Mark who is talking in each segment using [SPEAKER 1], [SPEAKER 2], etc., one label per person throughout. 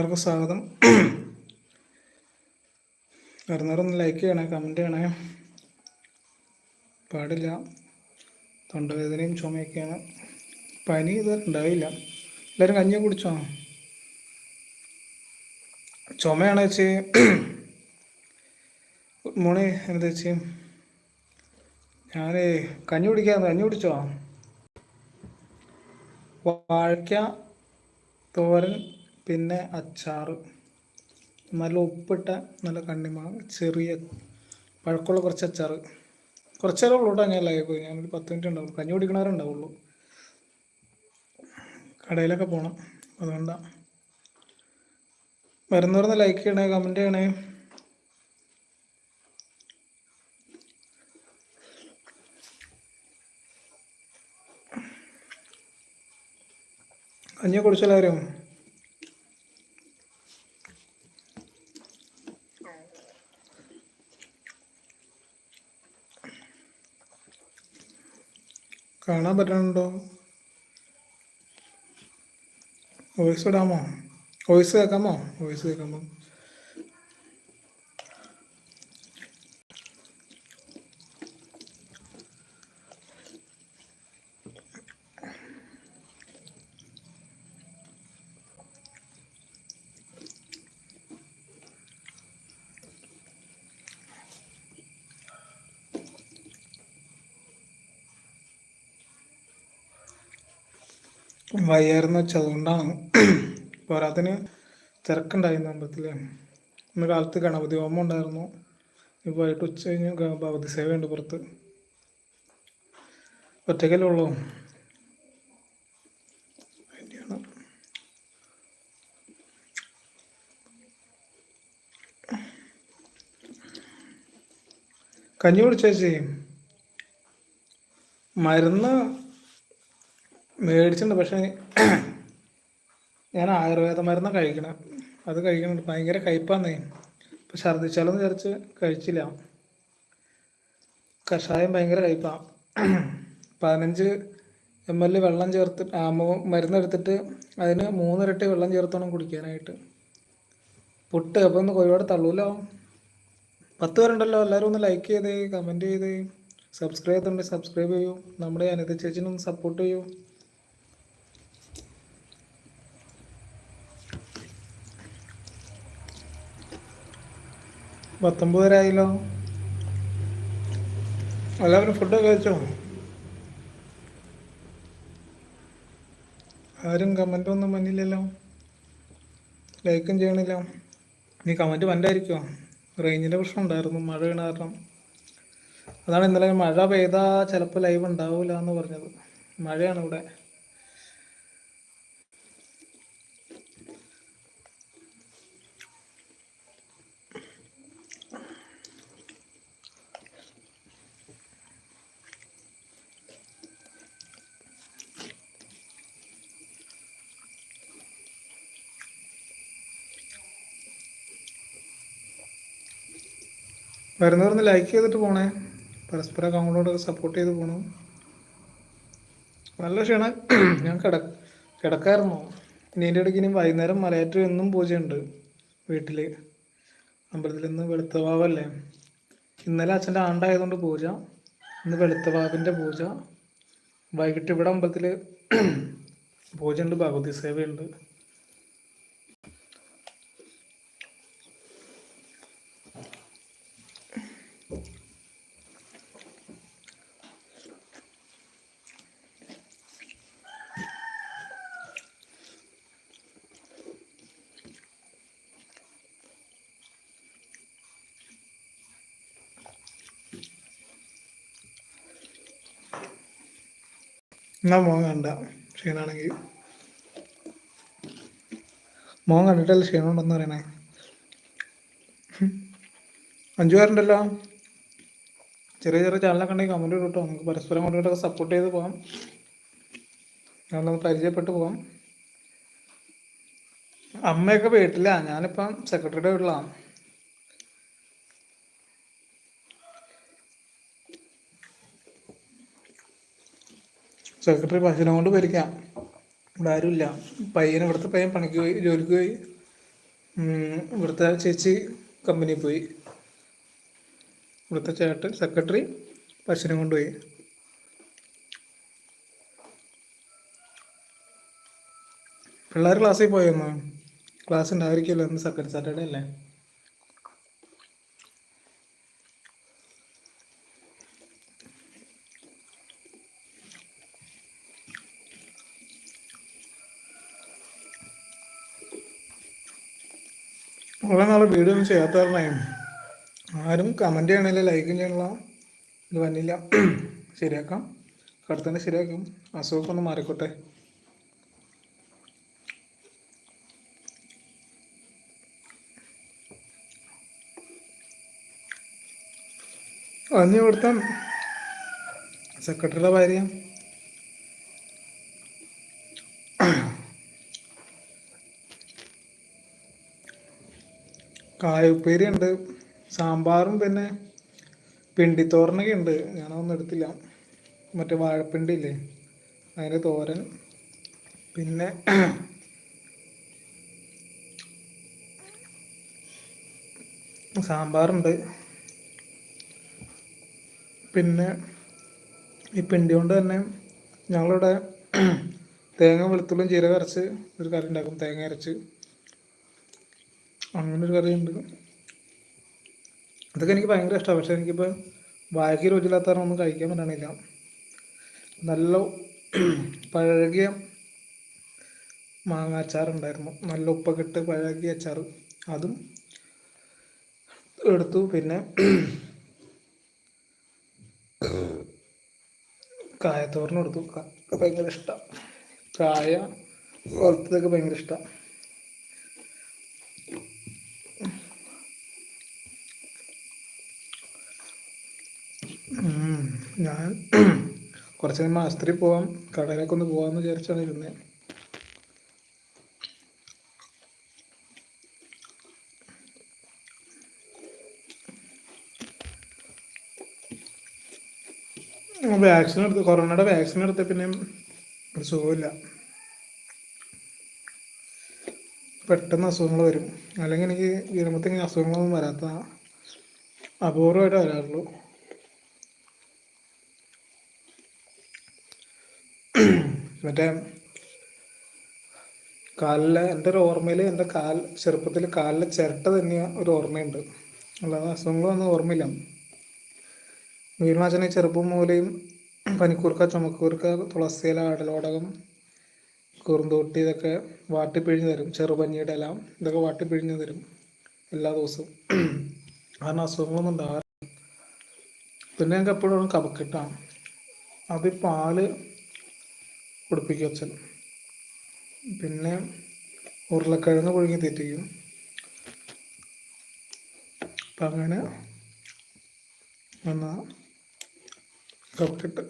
[SPEAKER 1] എല്ലാവർക്കും സ്വാഗതം. വരുന്നവരൊന്ന് ലൈക്ക് ചെയ്യണേ കമന്റ് ചെയ്യണേ. പാടില്ല. തൊണ്ടവേദനയും ചുമയൊക്കെയാണ്. പനി ഇത് ഉണ്ടാവില്ല എല്ലാവരും കഞ്ഞി കുടിച്ചോ? ചുമയാണ് ചേച്ചി. മോർണിംഗ് എന്താ ചേച്ചി? ഞാൻ കഞ്ഞി കുടിക്കാന്ന് കഞ്ഞി കുടിച്ചോ? വാഴയ്ക്ക തോരൻ പിന്നെ അച്ചാറ്. നല്ല ഉപ്പിട്ട നല്ല കണ്ണിമാങ്ങ ചെറിയ പഴക്കമുള്ള കുറച്ച് അച്ചാറ്. കുറച്ചേരം ഉള്ളൂ കേട്ടോ ഞാൻ ലൈവ് ഞാനൊരു പത്ത് മിനിറ്റ് ഉണ്ടാവും കഞ്ഞി കുടിക്കണവരുണ്ടാവുള്ളൂ കടയിലൊക്കെ പോകണം അതുകൊണ്ടാണ് വരുന്നവരുന്ന് ലൈക്ക് ചെയ്യണേ കമന്റ് ചെയ്യണേ. കഞ്ഞി കുടിച്ചെല്ലാവരും കാണാൻ പറ്റണുണ്ടോ? വോയിസ് ഇടാമോ? വോയിസ് കേൾക്കാമോ? വോയിസ് കേൾക്കാമോ? വയ്യായിരുന്നു വെച്ചാൽ അതുകൊണ്ടാണ് പോരാത്തിന് തിരക്കുണ്ടായിരുന്നു അമ്പലത്തിൽ ഇന്ന് കാലത്ത് ഗണപതി ഹോമം ഉണ്ടായിരുന്നു. ഇപ്പോൾ വൈകിട്ട് ഉച്ച കഴിഞ്ഞ് ഭഗവതി സേവയുണ്ട് പുറത്ത്. ഒറ്റയ്ക്കല്ലേ ഉള്ളൂ. കഞ്ഞി കുടിച്ചേച്ചി മരുന്ന് മേടിച്ചിട്ടുണ്ട് പക്ഷേ ഞാൻ ആയുർവേദ മരുന്നാണ് കഴിക്കണം. അത് കഴിക്കുന്നുണ്ട് ഭയങ്കര കയ്പാന്നേ. ഇപ്പം ഛർദ്ദിച്ചാലൊന്നും വിചാരിച്ച് കഴിച്ചില്ല. കഷായം ഭയങ്കര കയ്പാ. പതിനഞ്ച് എം എൽ വെള്ളം ചേർത്ത് മരുന്നെടുത്തിട്ട് അതിന് മൂന്നിരട്ടി വെള്ളം ചേർത്തോണം കുടിക്കാനായിട്ട്. പുട്ട് അപ്പം ഒന്ന് ഒരുപാട് തള്ളൂലോ. പത്ത് പേരുണ്ടല്ലോ എല്ലാവരും ഒന്ന് ലൈക്ക് ചെയ്തേ കമന്റ് ചെയ്തേ. സബ്സ്ക്രൈബ് ചെയ്തിട്ടുണ്ടെങ്കിൽ സബ്സ്ക്രൈബ് ചെയ്യൂ. നമ്മുടെ അനിത ചേച്ചിനൊന്ന് സപ്പോർട്ട് ചെയ്യൂ. പത്തൊമ്പത് പേരായല്ലോ എല്ലാവരും ഫുഡൊക്കെ കഴിച്ചോ? ആരും കമന്റ് ഒന്നും വന്നില്ലല്ലോ. ലൈക്കും ചെയ്യണില്ല. നീ കമന്റ് വന്നായിരിക്കുമോ റേഞ്ചിന്റെ പ്രശ്നം ഉണ്ടായിരുന്നു മഴ വീണ കാരണം. അതാണ് ഇന്നലെ മഴ പെയ്താൽ ചിലപ്പോൾ ലൈവ് ഉണ്ടാവില്ല എന്ന് പറഞ്ഞത്. മഴയാണ് ഇവിടെ. വരുന്നവരൊന്ന് ലൈക്ക് ചെയ്തിട്ട് പോണേ. പരസ്പരം അങ്ങോട്ടോട്ട് സപ്പോർട്ട് ചെയ്ത് പോകണം നല്ല ക്ഷീണ ഞാൻ കിട കിടക്കായിരുന്നു. ഇനി എന്റെ ഇടയ്ക്ക് ഇനി വൈകുന്നേരം മലയാറ്റൂർ എന്നും പൂജയുണ്ട് വീട്ടിൽ അമ്പലത്തിൽ ഇന്ന് വെളുത്തവാവല്ലേ. ഇന്നലെ അച്ഛന്റെ ആണ്ടായതുകൊണ്ട് പൂജ. ഇന്ന് വെളുത്തവാവിന്റെ പൂജ. വൈകിട്ട് ഇവിടെ അമ്പലത്തിൽ പൂജയുണ്ട് ഭഗവതി സേവയുണ്ട്. എന്നാ മോൻ കണ്ട ക്ഷീണാണെങ്കിൽ മോൻ കണ്ടിട്ടല്ല ക്ഷീണമുണ്ടെന്ന് പറയണേ? അഞ്ചു പേരുണ്ടല്ലോ. ചെറിയ ചെറിയ ചാനലൊക്കെ ഉണ്ടെങ്കിൽ കമന്റ് കിട്ടും നമുക്ക് പരസ്പരം കൊണ്ടിട്ടൊക്കെ സപ്പോർട്ട് ചെയ്ത് പോകാം. നമ്മളൊന്ന് പരിചയപ്പെട്ട് പോകാം. അമ്മയൊക്കെ വീട്ടില്ല ഞാനിപ്പം സെക്രട്ടറിയുടെ വീട്ടിലാണ് സെക്രട്ടറി പശുവിനെ കൊണ്ട് ഭരിക്കാം ഇവിടെ ആരുമില്ല. പയ്യൻ ഇവിടുത്തെ പയ്യൻ പണിക്ക് പോയി ജോലിക്ക് പോയി. ഇവിടുത്തെ ചേച്ചി കമ്പനിയിൽ പോയി. ഇവിടുത്തെ ചേട്ടൻ സെക്രട്ടറി പശുവിനെ കൊണ്ടുപോയി പിള്ളേർ ക്ലാസ്സിൽ പോയെന്നോ ക്ലാസ് ഉണ്ടായിരിക്കുമല്ലോ ഇന്ന് സെക്കൻഡ് സാറ്റർഡേ അല്ലേ? ഉള്ള നാളെ വീഡിയോ ഒന്നും ആരും കമന്റ് ചെയ്യണില്ല ലൈക്കും ചെയ്യണില്ല. ഇത് വന്നില്ല. ശരിയാക്കാം. കടുത്തന്നെ ശരിയാക്കും. അസുഖമൊക്കെ മാറിക്കോട്ടെ. അന്ന് ഇവിടുത്തെ സെക്രട്ടറിയുടെ ഭാര്യ. കായുപ്പേരി ഉണ്ട് സാമ്പാറും പിന്നെ പിണ്ടിത്തോരനൊക്കെ ഉണ്ട് ഞാനൊന്നും എടുത്തില്ല. മറ്റേ വാഴപ്പിണ്ടി ഇല്ലേ അതിന്റെ തോരൻ. പിന്നെ സാമ്പാറുണ്ട്. പിന്നെ ഈ പിണ്ടി കൊണ്ട് തന്നെ ഞങ്ങളിവിടെ തേങ്ങ വെളുത്തുള്ളും ജീരകം അരച്ച് ഒരു കറി ഉണ്ടാക്കും. തേങ്ങ അരച്ച്. അങ്ങനെ ഒരു കറിയുണ്ട് അതൊക്കെ എനിക്ക് ഭയങ്കര ഇഷ്ടമാണ് പക്ഷെ എനിക്കിപ്പോൾ വായക്ക് രുചിയില്ലാത്ത കാരണം ഒന്നും കഴിക്കാൻ പറ്റണില്ല. നല്ല പഴകിയ മാങ്ങ അച്ചാറുണ്ടായിരുന്നു. നല്ല ഉപ്പൊക്കെ പഴകിയ അച്ചാർ അതും എടുത്തു. പിന്നെ കായത്തോറിനെടുത്തു ഭയങ്കര ഇഷ്ടം. കായ വറുത്തതൊക്കെ ഭയങ്കര ഇഷ്ടമാണ് ഞാൻ കുറച്ച് കഴിയുമ്പോൾ ആസ്ത്രി പോവാം. കടയിലേക്ക് ഒന്ന് പോവാന്ന് വിചാരിച്ചാണ് ഇരുന്നത് വാക്സിൻ എടുത്ത് കൊറോണയുടെ വാക്സിൻ എടുത്ത പിന്നെ ഒരു സുഖമില്ല പെട്ടെന്ന് അസുഖങ്ങൾ വരും. അല്ലെങ്കിൽ എനിക്ക് വിരമത്തിൽ അസുഖങ്ങളൊന്നും വരാത്ത അപൂർവമായിട്ട് വരാറുള്ളൂ. മറ്റേ കാലിലെ എന്റെ ഒരു ഓർമ്മയിൽ എന്റെ കാൽ ചെറുപ്പത്തിൽ കാലിലെ ചിരട്ട തന്നെ ഒരു ഓർമ്മയുണ്ട്. അല്ലാതെ അസുഖങ്ങളൊന്നും ഓർമ്മയില്ല. വീരനാശനെ ചെറുപ്പം മൂലയും പനിക്കൂർക്ക ചുമക്കൂർക്ക തുളസിയില ആടലോടകം കുറുന്തോട്ടി ഇതൊക്കെ വാട്ടിപ്പിഴിഞ്ഞ് തരും. ചെറുപഞ്ഞിയുടെ ഇല ഇതൊക്കെ വാട്ടിപ്പിഴിഞ്ഞ് തരും എല്ലാ ദിവസവും. കാരണം അസുഖങ്ങളൊന്നും ഉണ്ടാകാറില്ല പിന്നെ ഞങ്ങൾക്ക് എപ്പോഴും കപക്കെട്ടാണ് അത് പാൽ കുടിപ്പിക്കും അച്ഛൻ പിന്നെ ഉരുളക്കിഴങ്ങ് പുഴുങ്ങി തെറ്റിക്കും. അപ്പം അങ്ങനെ എന്നാ കപ്പിട്ട്.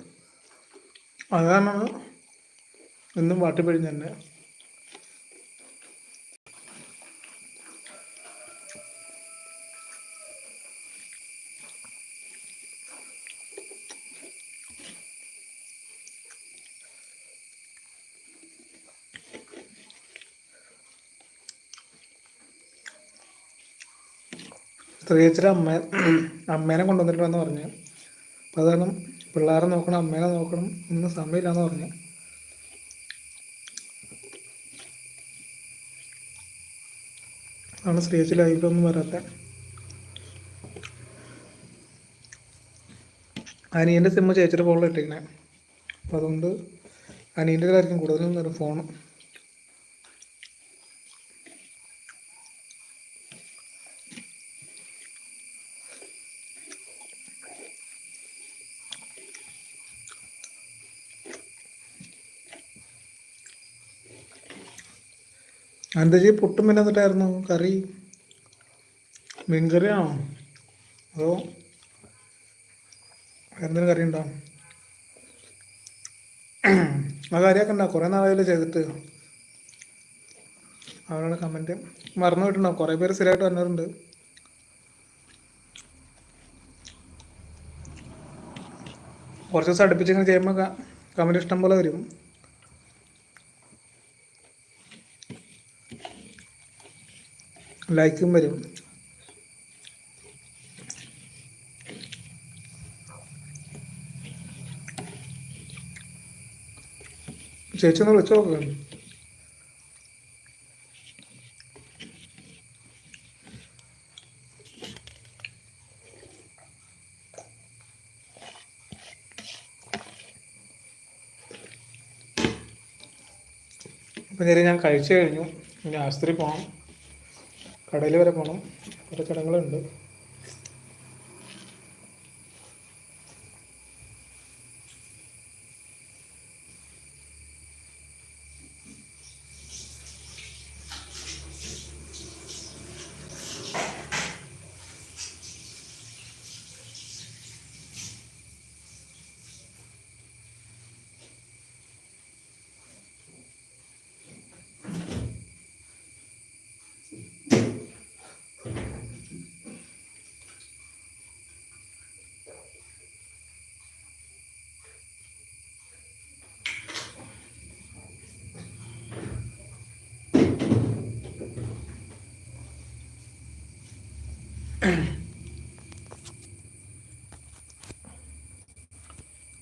[SPEAKER 1] അതാണ് എന്നും വാട്ടിപ്പിഴിഞ്ഞ് തന്നെ. സ്ത്രീയച്ചിയുടെ അമ്മ അമ്മേനെ കൊണ്ടുവന്നിട്ടുണ്ടെന്ന് പറഞ്ഞു. അപ്പം അതാണ് പിള്ളേരെ നോക്കണം അമ്മേനെ നോക്കണം ഒന്നും സമയമില്ലാന്ന് പറഞ്ഞു. ആണ് സ്ത്രീയച്ചി ലൈഫിലൊന്നും വരാത്ത. അനിയന്റെ സിമ്മ് ചേച്ചിയുടെ ഫോണിൽ ഇട്ടിരിക്കണേ അപ്പോൾ അതുകൊണ്ട് അനിയന്റെ ആയിരിക്കും കൂടുതലും നേരം എന്താ പുട്ടും പിന്നെ എന്നിട്ടായിരുന്നു? കറി? മീൻകറിയാണോ അതോ എന്തിനു കറി ഉണ്ടോ? ആ കറിയൊക്കെ ഉണ്ടോ? കുറേ നാളായാലും ചെയ്തിട്ട്. അവരുടെ കമന്റ് മറന്നു പോയിട്ടുണ്ടാവും. കുറേ പേര് സ്ഥിരമായിട്ട് വന്നവരുണ്ട്. കുറച്ച് ദിവസം അടുപ്പിച്ചിങ്ങനെ ചെയ്യുമ്പോൾ കമന്റ് ഇഷ്ടം പോലെ വരും. ലൈക്കും വരും. ചേച്ചി ഒന്ന് വിളിച്ചു നോക്കുക അപ്പം നേരെ ഞാൻ കഴിച്ചു കഴിഞ്ഞു. ഇനി ആശുപത്രി പോകണം കടയിൽ വരെ പോകണം കുറേ ചടങ്ങുകളുണ്ട്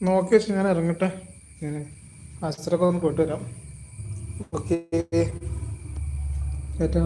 [SPEAKER 1] നോക്കി വെച്ച് ഞാൻ ഇറങ്ങട്ടെ. ഞാൻ അസ്ത്രമൊക്കെ ഒന്ന് പോയിട്ട് വരാം ഓക്കെ ചേട്ടാ